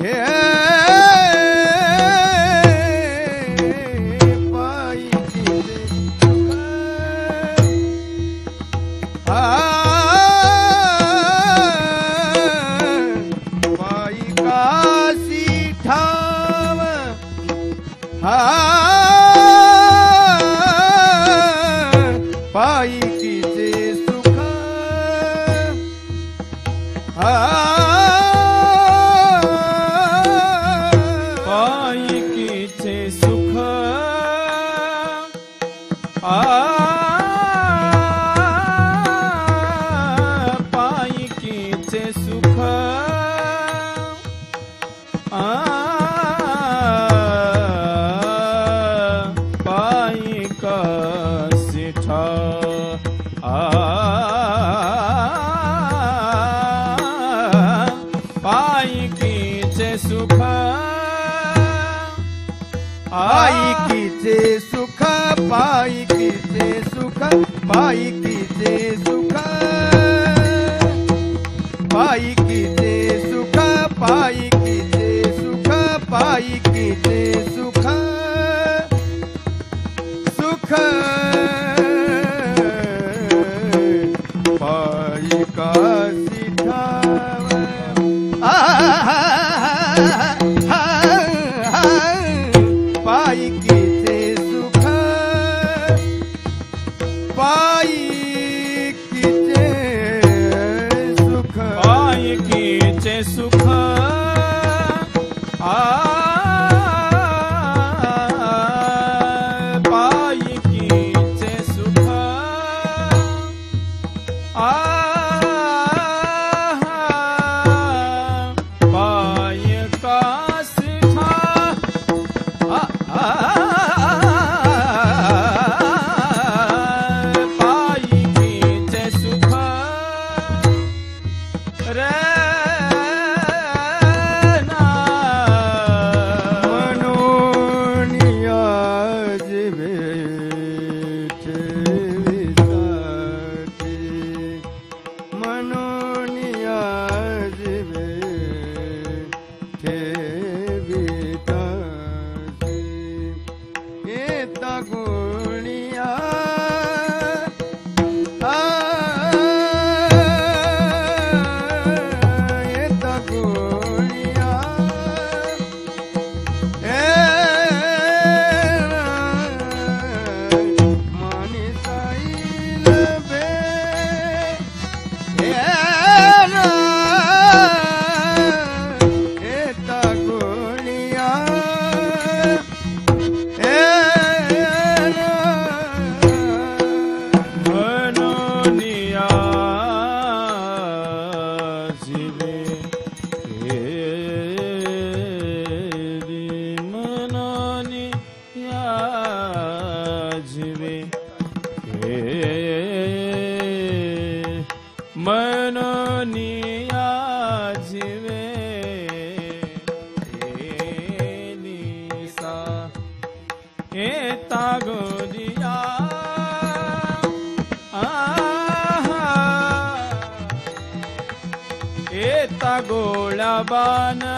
Yeah. पायिकीचे सुख पायिकीचे सुख पायिकीचे सुख. पायिकीचे सुख पायिकीचे सुख पायिकीचे सुख. सुख. पायिका ਆ Sabana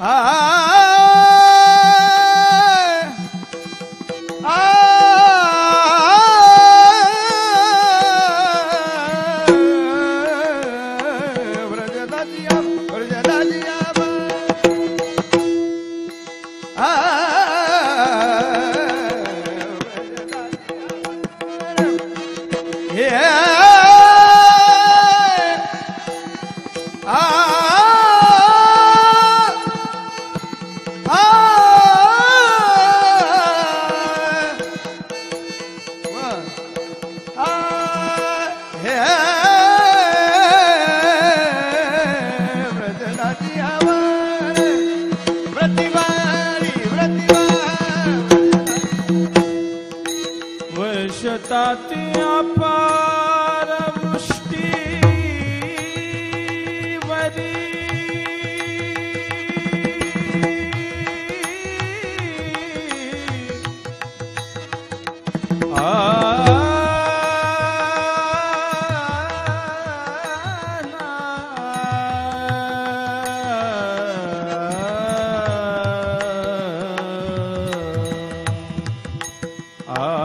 아, 아, 아, Yeah.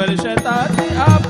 velho, cê tá de. Ah,